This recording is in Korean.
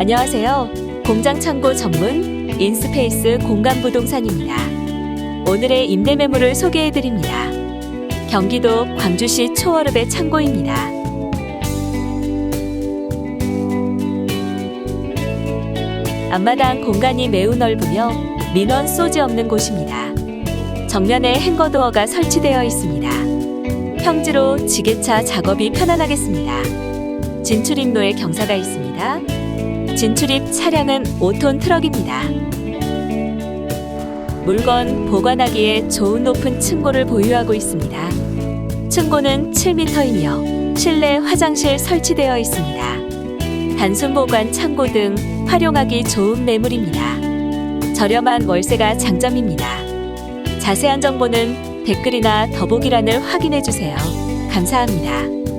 안녕하세요. 공장 창고 전문 인스페이스 공간 부동산입니다. 오늘의 임대 매물을 소개해 드립니다. 경기도 광주시 초월읍의 창고입니다. 앞마당 공간이 매우 넓으며 민원 소지 없는 곳입니다. 정면에 행거도어가 설치되어 있습니다. 평지로 지게차 작업이 편안하겠습니다. 진출입로에 경사가 있습니다. 진출입 차량은 5톤 트럭입니다. 물건 보관하기에 좋은 높은 층고를 보유하고 있습니다. 층고는 7m이며 실내 화장실 설치되어 있습니다. 단순 보관 창고 등 활용하기 좋은 매물입니다. 저렴한 월세가 장점입니다. 자세한 정보는 댓글이나 더보기란을 확인해 주세요. 감사합니다.